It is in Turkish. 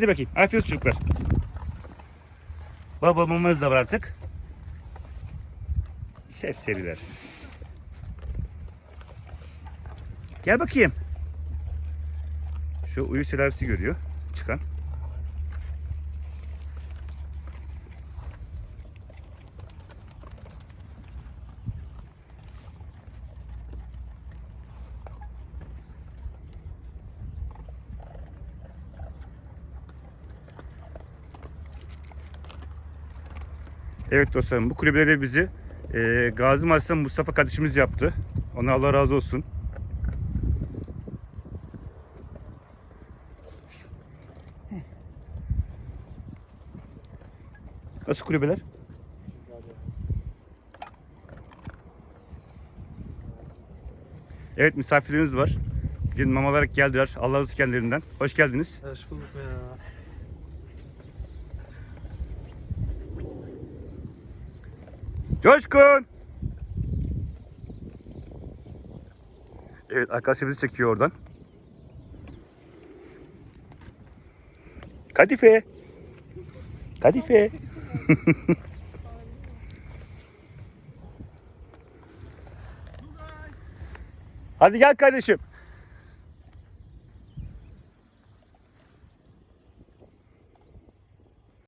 Hadi bakayım. Afiyet çocuklar. Baba mamanız da var artık. Serseriler. Gel bakayım. Şu uyu tedavisi görüyor. Çıkan. Evet dostlarım bu kulübeleri bizi e, Gazi Mahallesi'nden Mustafa kardeşimiz yaptı. Ona Allah razı olsun. Nasıl kulübeler? Evet misafirlerimiz var. Bugün mamalarak geldiler. Allah razı kendilerinden. Hoş geldiniz. Hoş bulduk ya. Coşkun! Evet arkadaşlar bizi çekiyor oradan. Kadife. Kadife. Hadi gel kardeşim.